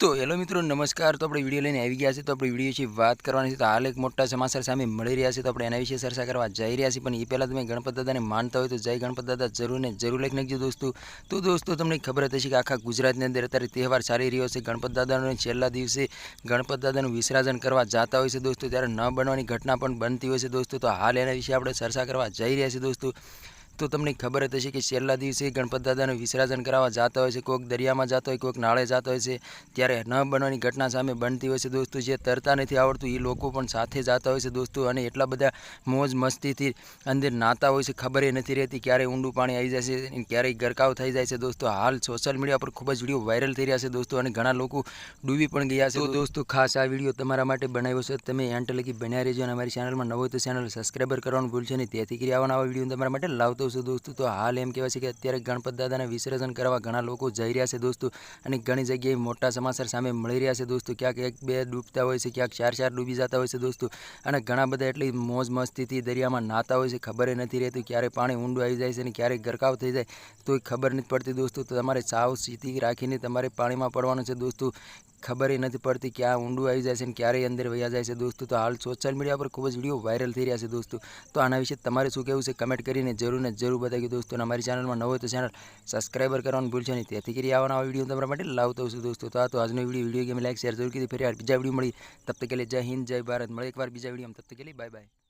તો હેલો મિત્રો, નમસ્કાર. તો આપણે વીડિયો લઈને આવી ગયા છે તો આપણે વીડિયો વિશે વાત કરવાની છે. તો હાલ એક મોટા સમાચાર સામે મળી રહ્યા છે. તો આપણે એના વિશે ચર્ચા કરવા જઈ રહ્યા છીએ. પણ એ પહેલાં તમે ગણપત દાદાને માનતા હોય તો જય ગણપત દાદા. જરૂર ને જરૂર લખી નાખજો દોસ્તો. તો દોસ્તો, તમને ખબર હતી કે આખા ગુજરાતની અંદર અત્યારે તહેવાર ચાલી રહ્યો છે. ગણપત દાદાનો છેલ્લા દિવસે ગણપત દાદાનું વિસર્જન કરવા જતા હોય છે દોસ્તો. ત્યારે ન બનવાની ઘટના પણ બનતી હોય છે દોસ્તો. તો હાલ એના વિશે આપણે ચર્ચા કરવા જઈ રહ્યા છીએ દોસ્તો. તો તમને ખબર જ હશે કે છેલ્લા દિવસે ગણપત દાદાનું વિસર્જન કરાવવા જતા હોય છે, કોઈક દરિયામાં જતો હોય, કોઈક નાળે જતો હોય છે, ત્યારે ન બનવાની ઘટના સામે બનતી હોય છે દોસ્તો, જે તરતા નથી આવડતું એ લોકો પણ સાથે જતા હોય છે દોસ્તો, અને એટલા બધા મોજ મસ્તીથી અંદર નાતા હોય છે, ખબર નથી રહેતી ક્યારેય ઊંડું પાણી આવી જશે અને ક્યારેય ગરકાવ થઈ જાય છે દોસ્તો. હાલ સોશિયલ મીડિયા પર ખૂબ જ વીડિયો વાયરલ થઈ રહ્યા છે દોસ્તો, અને ઘણા લોકો ડૂબી પણ ગયા છે. દોસ્તો, ખાસ આ વીડિયો તમારા માટે બનાવ્યો છે. તમે એન્ટ લગી બન્યા રહેજો અને અમારી ચેનલમાં નવો તો ચેનલ સબસ્ક્રાઈબર કરવાનું ભૂલશો નહીં. તેથી કરી આવા વીડિયો તમારા માટે લાવતો છું દોસ્તો. તો હાલ એમ કહેવાય છે કે અત્યારે ગણપત દાદાને વિસર્જન કરવા ઘણા લોકો જઈ રહ્યા છે દોસ્તો. અને ઘણી જગ્યાએ મોટા સમાચાર સામે મળી રહ્યા છે દોસ્તો. ક્યાંક એક બે ડૂબતા હોય છે, ક્યાંક ચાર ચાર ડૂબી જતા હોય છે દોસ્તો. અને ઘણા બધા એટલી મોજ મસ્તીથી દરિયામાં નાતા હોય છે, ખબર નથી રહેતી ક્યારે પાણી ઊંડું આવી જાય છે અને ક્યારેક ગરકાવ થઈ જાય. તો ખબર નથી પડતી દોસ્તો. તો તમારે સાવચેતી રાખીને તમારે પાણીમાં પડવાનું છે દોસ્તો. ખબર એ નથી પડતી ક્યાં ઊંડું આવી જાય છે અને ક્યારેય અંદર વયા જાય છે દોસ્તો. તો હાલ સોશિયલ મીડિયા પર ખૂબ જ વીડિયો વાયરલ થઈ રહ્યા છે દોસ્તો. તો આના વિશે તમારે શું કહેવું છે કમેન્ટ કરીને જરૂર ને જરૂર બતાવી દોસ્તો. અને અમારી ચેનલમાં નવો તો ચેનલ સબસ્ક્રાઈબર કરવાનું ભૂલશો નહીં. તેથી કરી આવવાના વીડિયો તમારા માટે લાવતો હશે દોસ્તો. તો આ તો આજનો video video game like share જરૂર કીધી ફરી બીજા વીડિયો મળી. તબ તક જય હિન્દ, જય ભારત. મળે એકવાર બીજા વીડિયો તબ તકલી બાય બાય